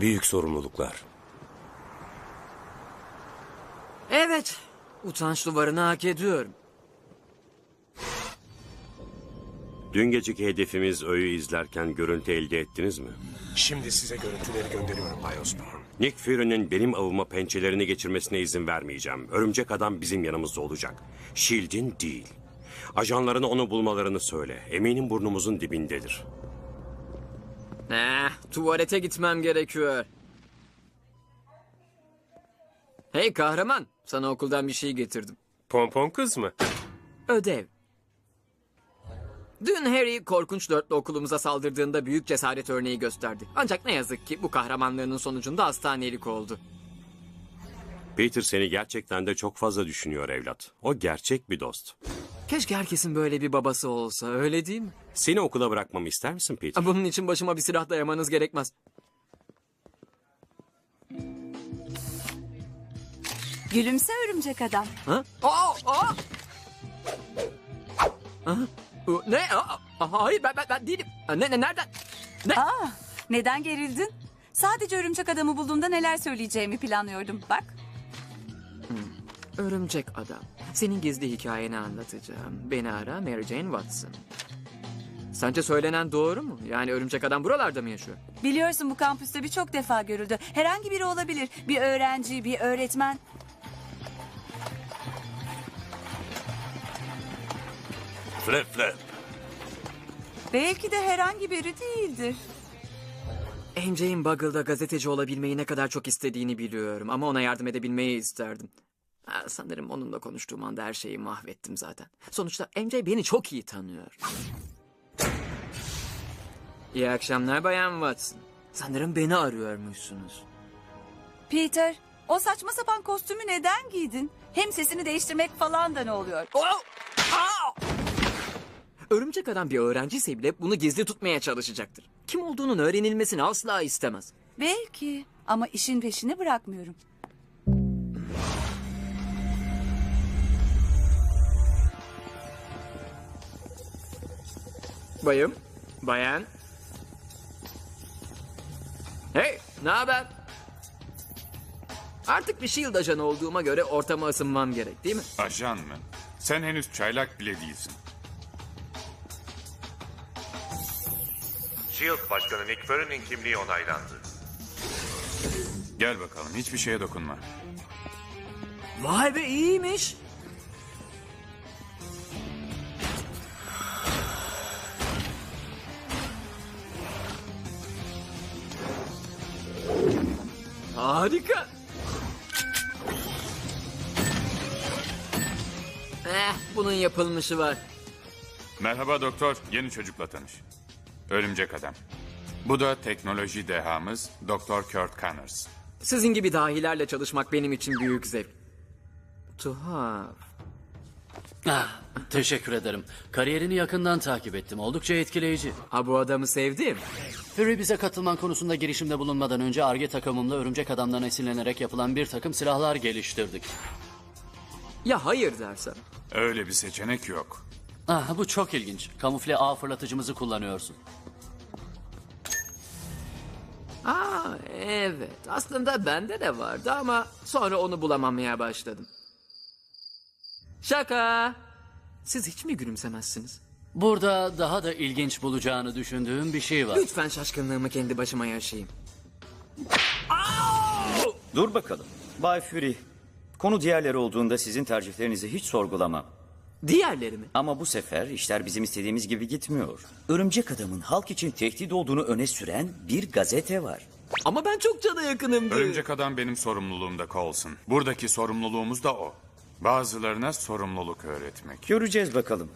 Büyük sorumluluklar. Evet. Utanç duvarını hak ediyorum. Dün geceki hedefimiz Öğü izlerken görüntü elde ettiniz mi? Şimdi size görüntüleri gönderiyorum Bay Osborn. Nick Fury'nin benim avıma pençelerini geçirmesine izin vermeyeceğim. Örümcek adam bizim yanımızda olacak. Shield'in değil. Ajanlarına onu bulmalarını söyle. Eminim burnumuzun dibindedir. Ne? Tuvalete gitmem gerekiyor. Hey kahraman, sana okuldan bir şey getirdim. Pompon kız mı? Ödev. Dün Harry korkunç dörtlü okulumuza saldırdığında büyük cesaret örneği gösterdi. Ancak ne yazık ki bu kahramanlığının sonucunda hastanelik oldu. Peter seni gerçekten de çok fazla düşünüyor evlat. O gerçek bir dost. Keşke herkesin böyle bir babası olsa, öyle değil mi? Seni okula bırakmamı ister misin Peter? Bunun için başıma bir silah dayamanız gerekmez. Gülümse örümcek adam. Ha? Aa, aa! Bu- Ne? Aa, aa, hayır ben, ben, ben değilim. Ne, ne, nereden? Ne? Aa, neden gerildin? Sadece örümcek adamı bulduğumda neler söyleyeceğimi planlıyordum. Bak, Örümcek adam. Senin gizli hikayeni anlatacağım. Beni ara Mary Jane Watson. Sence söylenen doğru mu? Yani örümcek adam buralarda mı yaşıyor? biliyorsun bu kampüste birçok defa görüldü. Herhangi biri olabilir. Bir öğrenci, bir öğretmen. Flip flip. Belki de herhangi biri değildir. MJ'in Buggle'da gazeteci olabilmeyi ne kadar çok istediğini biliyorum. Ama ona yardım edebilmeyi isterdim. Ha, sanırım onunla konuştuğum anda her şeyi mahvettim zaten. Sonuçta MJ beni çok iyi tanıyor. İyi akşamlar Bayan Watson. Sanırım beni arıyormuşsunuz. Peter, o saçma sapan kostümü neden giydin? Hem sesini değiştirmek falan da ne oluyor? Oh! Aa! Örümcek adam bir öğrenciyse bile bunu gizli tutmaya çalışacaktır. Kim olduğunun öğrenilmesini asla istemez. Belki ama işin peşini bırakmıyorum. Bayım, bayan. Hey, ne haber? Artık bir Shield ajanı olduğuma göre ortama ısınmam gerek değil mi? Ajan mı? Sen henüz çaylak bile değilsin. SHIELD Başkanı Nick Fury'nin kimliği onaylandı. Gel bakalım hiçbir şeye dokunma. Vay be iyiymiş. Harika. Eh, bunun yapılmışı var. Merhaba doktor, yeni çocukla tanış. Örümcek adam. Bu da teknoloji dehamız Doktor Kurt Connors. Sizin gibi dahilerle çalışmak benim için büyük zevk. Tuhaf. Ah, teşekkür ederim. Kariyerini yakından takip ettim. Oldukça etkileyici. Ha bu adamı sevdim. Fury bize katılman konusunda girişimde bulunmadan önce ARGE takımımla örümcek adamdan esinlenerek yapılan bir takım silahlar geliştirdik. Ya hayır dersem? Öyle bir seçenek yok. Ah, bu çok ilginç. Kamufle ağ fırlatıcımızı kullanıyorsun. Aa evet. Aslında bende de vardı ama sonra onu bulamamaya başladım. Şaka. Siz hiç mi gülümsemezsiniz? Burada daha da ilginç bulacağını düşündüğüm bir şey var. Lütfen şaşkınlığımı kendi başıma yaşayayım. Dur bakalım. Bay Fury. Konu diğerleri olduğunda sizin tercihlerinizi hiç sorgulamam. Diğerleri mi? Ama bu sefer işler bizim istediğimiz gibi gitmiyor. Örümcek adamın halk için tehdit olduğunu öne süren bir gazete var. Ama ben çok cana yakınımdır. Örümcek adam benim sorumluluğumda Coulson. Buradaki sorumluluğumuz da o. Bazılarına sorumluluk öğretmek. Göreceğiz bakalım.